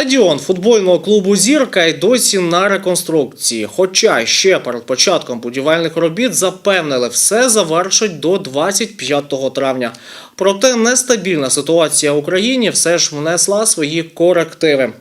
Стадіон футбольного клубу Зірка й досі на реконструкції. Хоча ще перед початком будівельних робіт запевнили, все завершить до 25 травня. Проте нестабільна ситуація в Україні все ж внесла свої корективи.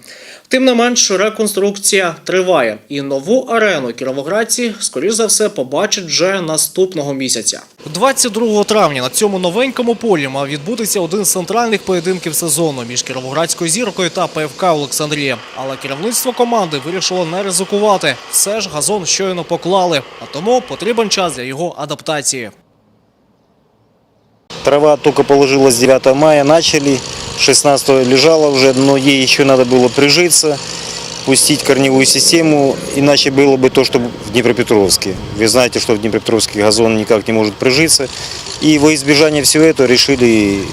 Тим не менш, реконструкція триває, і нову арену кіровоградці, скоріш за все, побачать вже наступного місяця. 22 травня на цьому новенькому полі мав відбутися один з центральних поєдинків сезону між кіровоградською зіркою та ПФК Олександрія. Але керівництво команди вирішило не ризикувати. Все ж газон щойно поклали, а тому потрібен час для його адаптації. Трава только положилась 9 мая, начали, 16 лежала уже, но ей еще надо было прижиться, пустить корневую систему, иначе было бы то, что в Днепропетровске. Вы знаете, что в Днепропетровске газон никак не может прижиться. И во избежание всего этого решили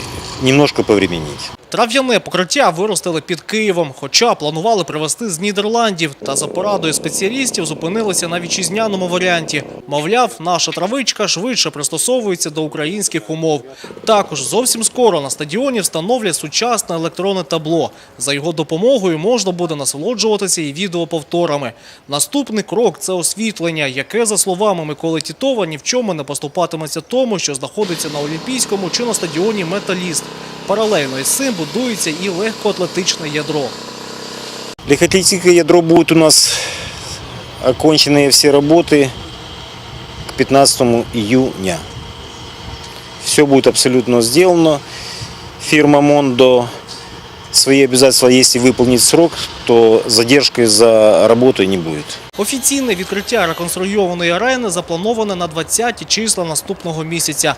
немножко повременить. Трав'яне покриття виростили під Києвом, хоча планували привезти з Нідерландів. Та за порадою спеціалістів зупинилися на вітчизняному варіанті. Мовляв, наша травичка швидше пристосовується до українських умов. Також зовсім скоро на стадіоні встановлять сучасне електронне табло. За його допомогою можна буде насолоджуватися і відеоповторами. Наступний крок це освітлення, яке, за словами Миколи Тітова, ні в чому не поступатиметься тому, що знаходиться на Олімпійському чи на стадіоні Металіст. Паралельно із цим будується і легкоатлетичне ядро. Легкоатлетическое ядро будет у нас оконченные все работы к 15 июня. Все будет абсолютно сделано. Фирма Мондо свои обязательства, если выполнит срок, то задержки за работой не будет. Офіційне відкриття реконструйованої арени заплановане на 20-ті числа наступного місяця.